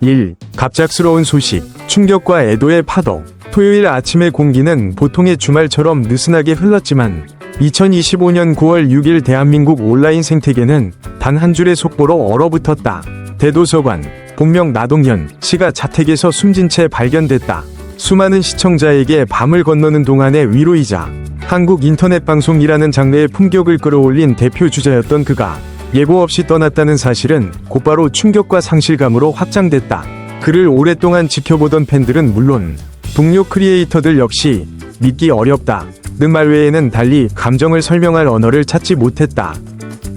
1. 갑작스러운 소식, 충격과 애도의 파도. 토요일 아침의 공기는 보통의 주말처럼 느슨하게 흘렀지만 2025년 9월 6일 대한민국 온라인 생태계는 단 한 줄의 속보로 얼어붙었다. 대도서관, 본명 나동현 씨가 자택에서 숨진 채 발견됐다. 수많은 시청자에게 밤을 건너는 동안의 위로이자 한국 인터넷 방송이라는 장르의 품격을 끌어올린 대표 주자였던 그가 예고 없이 떠났다는 사실은 곧바로 충격과 상실감으로 확장됐다. 그를 오랫동안 지켜보던 팬들은 물론 동료 크리에이터들 역시 믿기 어렵다. 는말 외에는 달리 감정을 설명할 언어를 찾지 못했다.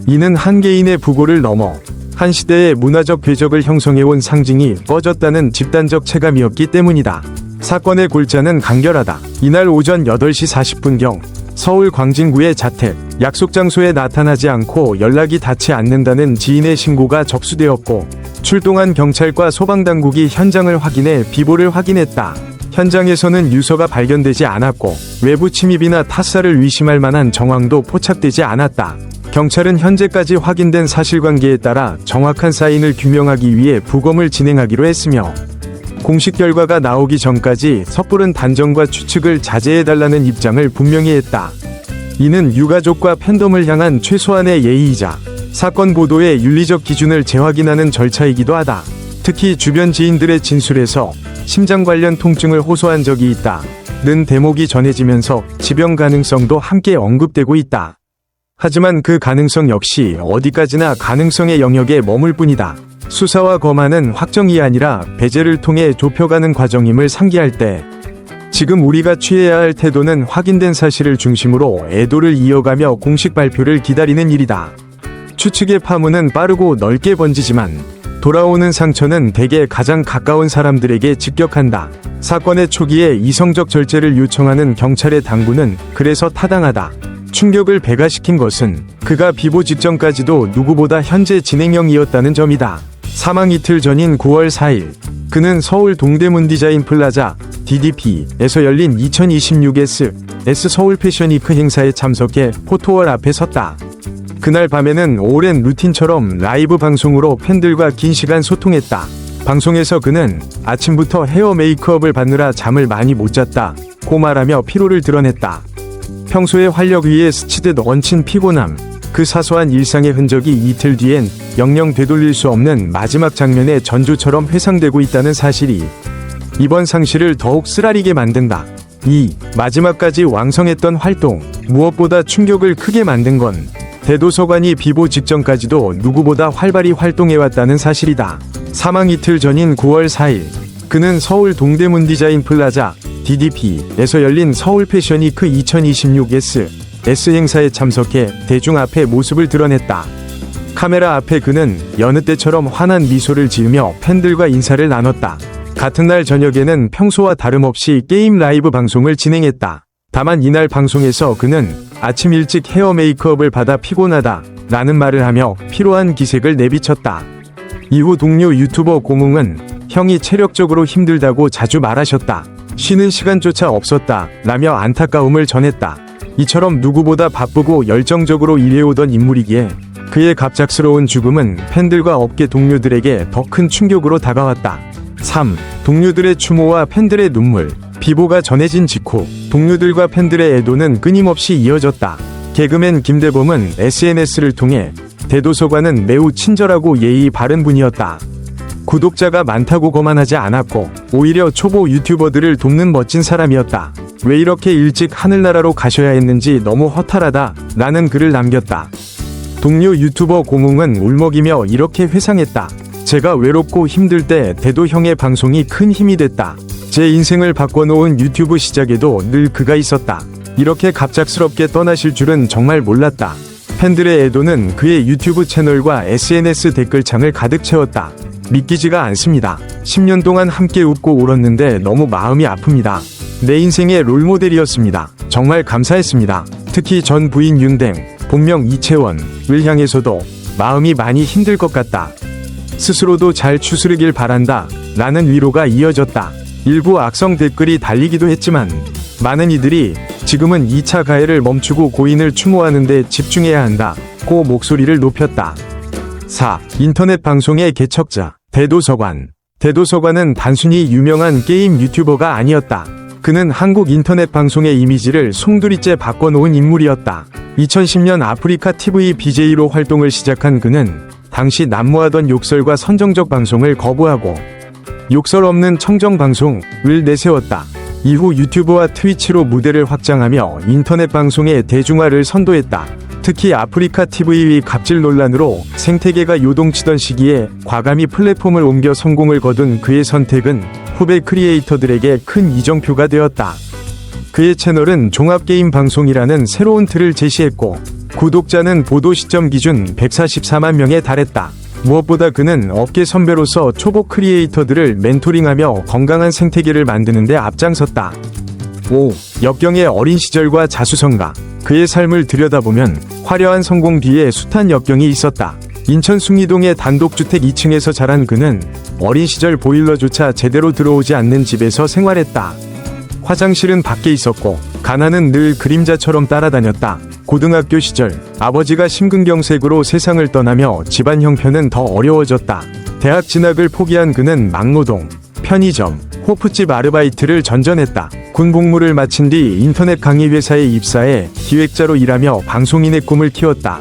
이는 한 개인의 부고를 넘어 한 시대의 문화적 궤적을 형성해온 상징이 꺼졌다는 집단적 체감이었기 때문이다. 사건의 골자는 간결하다. 이날 오전 8시 40분경 서울 광진구의 자택, 약속 장소에 나타나지 않고 연락이 닿지 않는다는 지인의 신고가 접수되었고 출동한 경찰과 소방당국이 현장을 확인해 비보를 확인했다. 현장에서는 유서가 발견되지 않았고 외부 침입이나 타살을 의심할 만한 정황도 포착되지 않았다. 경찰은 현재까지 확인된 사실관계에 따라 정확한 사인을 규명하기 위해 부검을 진행하기로 했으며 공식 결과가 나오기 전까지 섣부른 단정과 추측을 자제해달라는 입장을 분명히 했다. 이는 유가족과 팬덤을 향한 최소한의 예의이자 사건 보도의 윤리적 기준을 재확인하는 절차이기도 하다. 특히 주변 지인들의 진술에서 심장 관련 통증을 호소한 적이 있다. 는 대목이 전해지면서 지병 가능성도 함께 언급되고 있다. 하지만 그 가능성 역시 어디까지나 가능성의 영역에 머물 뿐이다. 수사와 검안은 확정이 아니라 배제를 통해 좁혀가는 과정임을 상기할 때 지금 우리가 취해야 할 태도는 확인된 사실을 중심으로 애도를 이어가며 공식 발표를 기다리는 일이다. 추측의 파문은 빠르고 넓게 번지지만 돌아오는 상처는 대개 가장 가까운 사람들에게 직격한다. 사건의 초기에 이성적 절제를 요청하는 경찰의 당부는 그래서 타당하다. 충격을 배가시킨 것은 그가 비보 직전까지도 누구보다 현재 진행형이었다는 점이다. 사망 이틀 전인 9월 4일 그는 서울 동대문 디자인 플라자 DDP에서 열린 2026S S 서울 패션 위크 행사에 참석해 포토월 앞에 섰다. 그날 밤에는 오랜 루틴처럼 라이브 방송으로 팬들과 긴 시간 소통했다. 방송에서 그는 아침부터 헤어 메이크업을 받느라 잠을 많이 못 잤다. 고 말하며 피로를 드러냈다. 평소에 활력 위에 스치듯 얹힌 피곤함, 그 사소한 일상의 흔적이 이틀 뒤엔 영영 되돌릴 수 없는 마지막 장면의 전조처럼 회상되고 있다는 사실이 이번 상실을 더욱 쓰라리게 만든다. 2. 마지막까지 왕성했던 활동. 무엇보다 충격을 크게 만든 건 대도서관이 비보 직전까지도 누구보다 활발히 활동해왔다는 사실이다. 사망 이틀 전인 9월 4일, 그는 서울 동대문 디자인 플라자 DDP에서 열린 서울 패션위크 2026S S 행사에 참석해 대중 앞에 모습을 드러냈다. 카메라 앞에 그는 여느 때처럼 환한 미소를 지으며 팬들과 인사를 나눴다. 같은 날 저녁에는 평소와 다름없이 게임 라이브 방송을 진행했다. 다만 이날 방송에서 그는 아침 일찍 헤어 메이크업을 받아 피곤하다 라는 말을 하며 피로한 기색을 내비쳤다. 이후 동료 유튜버 고뭉은 형이 체력적으로 힘들다고 자주 말하셨다. 쉬는 시간조차 없었다 라며 안타까움을 전했다. 이처럼 누구보다 바쁘고 열정적으로 일해오던 인물이기에 그의 갑작스러운 죽음은 팬들과 업계 동료들에게 더 큰 충격으로 다가왔다. 3. 동료들의 추모와 팬들의 눈물. 비보가 전해진 직후 동료들과 팬들의 애도는 끊임없이 이어졌다. 개그맨 김대범은 SNS를 통해 대도서관은 매우 친절하고 예의 바른 분이었다. 구독자가 많다고 거만하지 않았고 오히려 초보 유튜버들을 돕는 멋진 사람이었다. 왜 이렇게 일찍 하늘나라로 가셔야 했는지 너무 허탈하다 라는 글을 남겼다. 동료 유튜버 고뭉은 울먹이며 이렇게 회상했다. 제가 외롭고 힘들 때 대도 형의 방송이 큰 힘이 됐다. 제 인생을 바꿔놓은 유튜브 시작에도 늘 그가 있었다. 이렇게 갑작스럽게 떠나실 줄은 정말 몰랐다. 팬들의 애도는 그의 유튜브 채널과 SNS 댓글창을 가득 채웠다. 믿기지가 않습니다. 10년 동안 함께 웃고 울었는데 너무 마음이 아픕니다. 내 인생의 롤모델이었습니다. 정말 감사했습니다. 특히 전 부인 윤댕, 본명 이채원을 향해서도 마음이 많이 힘들 것 같다. 스스로도 잘 추스르길 바란다. 라는 위로가 이어졌다. 일부 악성 댓글이 달리기도 했지만 많은 이들이 지금은 2차 가해를 멈추고 고인을 추모하는데 집중해야 한다. 고 목소리를 높였다. 4. 인터넷 방송의 개척자, 대도서관. 대도서관은 단순히 유명한 게임 유튜버가 아니었다. 그는 한국 인터넷 방송의 이미지를 송두리째 바꿔놓은 인물이었다. 2010년 아프리카 TV BJ로 활동을 시작한 그는 당시 난무하던 욕설과 선정적 방송을 거부하고 욕설 없는 청정 방송을 내세웠다. 이후 유튜브와 트위치로 무대를 확장하며 인터넷 방송의 대중화를 선도했다. 특히 아프리카 TV 갑질 논란으로 생태계가 요동치던 시기에 과감히 플랫폼을 옮겨 성공을 거둔 그의 선택은 후배 크리에이터들에게 큰 이정표가 되었다. 그의 채널은 종합게임 방송이라는 새로운 틀을 제시했고 구독자는 보도 시점 기준 144만 명에 달했다. 무엇보다 그는 업계 선배로서 초보 크리에이터들을 멘토링하며 건강한 생태계를 만드는 데 앞장섰다. 5. 역경의 어린 시절과 자수성가. 그의 삶을 들여다보면 화려한 성공 뒤에 숱한 역경이 있었다. 인천 숭리동의 단독주택 2층에서 자란 그는 어린 시절 보일러조차 제대로 들어오지 않는 집에서 생활했다. 화장실은 밖에 있었고 가난은 늘 그림자처럼 따라다녔다. 고등학교 시절 아버지가 심근경색으로 세상을 떠나며 집안 형편은 더 어려워졌다. 대학 진학을 포기한 그는 막노동, 편의점, 호프집 아르바이트를 전전했다. 군 복무를 마친 뒤 인터넷 강의 회사에 입사해 기획자로 일하며 방송인의 꿈을 키웠다.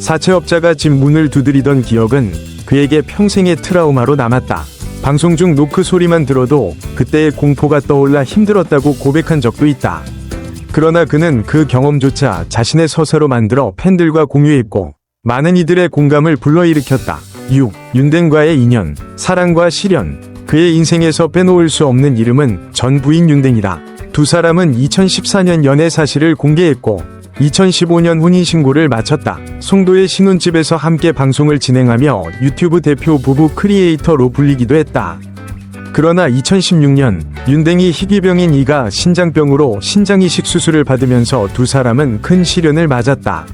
사채업자가 집 문을 두드리던 기억은 그에게 평생의 트라우마로 남았다. 방송 중 노크 소리만 들어도 그때의 공포가 떠올라 힘들었다고 고백한 적도 있다. 그러나 그는 그 경험조차 자신의 서사로 만들어 팬들과 공유했고 많은 이들의 공감을 불러일으켰다. 6. 윤댕과의 인연, 사랑과 시련. 그의 인생에서 빼놓을 수 없는 이름은 전 부인 윤댕이다. 두 사람은 2014년 연애 사실을 공개했고 2015년 혼인신고를 마쳤다. 송도의 신혼집에서 함께 방송을 진행하며 유튜브 대표 부부 크리에이터로 불리기도 했다. 그러나 2016년 윤댕이 희귀병인 이가 신장병으로 신장이식 수술을 받으면서 두 사람은 큰 시련을 맞았다.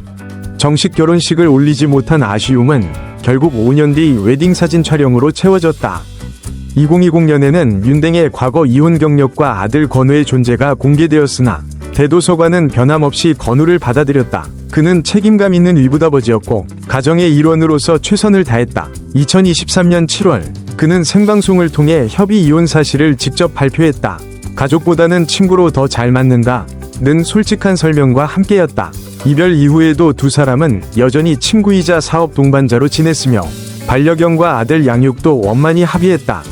정식 결혼식을 올리지 못한 아쉬움은 결국 5년 뒤 웨딩 사진 촬영으로 채워졌다. 2020년에는 윤댕의 과거 이혼 경력과 아들 건우의 존재가 공개되었으나 대도서관은 변함없이 건우를 받아들였다. 그는 책임감 있는 위부다버지였고 가정의 일원으로서 최선을 다했다. 2023년 7월 그는 생방송을 통해 협의 이혼 사실을 직접 발표했다. 가족보다는 친구로 더 잘 맞는다. 는 솔직한 설명과 함께였다. 이별 이후에도 두 사람은 여전히 친구이자 사업 동반자로 지냈으며 반려견과 아들 양육도 원만히 합의했다.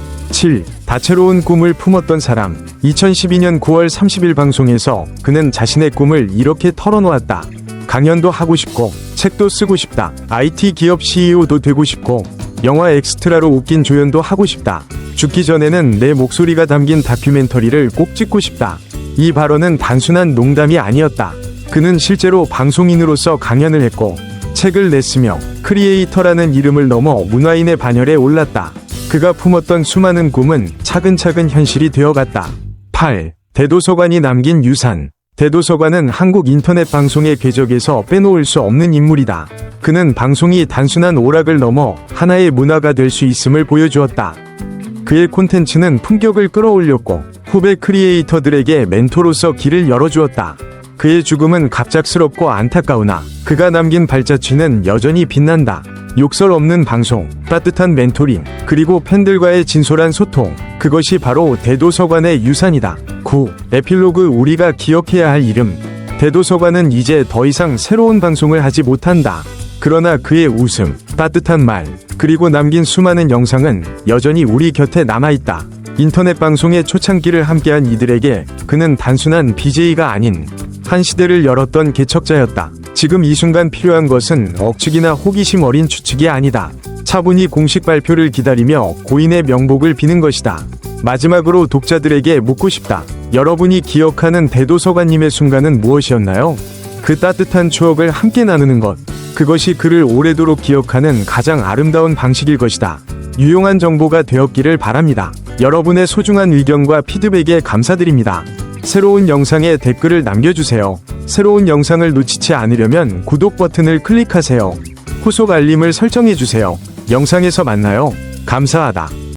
7. 다채로운 꿈을 품었던 사람. 2012년 9월 30일 방송에서 그는 자신의 꿈을 이렇게 털어놓았다. 강연도 하고 싶고, 책도 쓰고 싶다. IT 기업 CEO도 되고 싶고, 영화 엑스트라로 웃긴 조연도 하고 싶다. 죽기 전에는 내 목소리가 담긴 다큐멘터리를 꼭 찍고 싶다. 이 발언은 단순한 농담이 아니었다. 그는 실제로 방송인으로서 강연을 했고, 책을 냈으며, 크리에이터라는 이름을 넘어 문화인의 반열에 올랐다. 그가 품었던 수많은 꿈은 차근차근 현실이 되어갔다. 8. 대도서관이 남긴 유산. 대도서관은 한국 인터넷 방송의 궤적에서 빼놓을 수 없는 인물이다. 그는 방송이 단순한 오락을 넘어 하나의 문화가 될 수 있음을 보여주었다. 그의 콘텐츠는 품격을 끌어올렸고 후배 크리에이터들에게 멘토로서 길을 열어주었다. 그의 죽음은 갑작스럽고 안타까우나 그가 남긴 발자취는 여전히 빛난다. 욕설 없는 방송, 따뜻한 멘토링, 그리고 팬들과의 진솔한 소통. 그것이 바로 대도서관의 유산이다. 9. 에필로그 우리가 기억해야 할 이름. 대도서관은 이제 더 이상 새로운 방송을 하지 못한다. 그러나 그의 웃음, 따뜻한 말, 그리고 남긴 수많은 영상은 여전히 우리 곁에 남아있다. 인터넷 방송의 초창기를 함께한 이들에게 그는 단순한 BJ가 아닌 한 시대를 열었던 개척자였다. 지금 이 순간 필요한 것은 억측이나 호기심 어린 추측이 아니다. 차분히 공식 발표를 기다리며 고인의 명복을 비는 것이다. 마지막으로 독자들에게 묻고 싶다. 여러분이 기억하는 대도서관님의 순간은 무엇이었나요? 그 따뜻한 추억을 함께 나누는 것. 그것이 그를 오래도록 기억하는 가장 아름다운 방식일 것이다. 유용한 정보가 되었기를 바랍니다. 여러분의 소중한 의견과 피드백에 감사드립니다. 새로운 영상에 댓글을 남겨주세요. 새로운 영상을 놓치지 않으려면 구독 버튼을 클릭하세요. 후속 알림을 설정해주세요. 영상에서 만나요. 감사하다.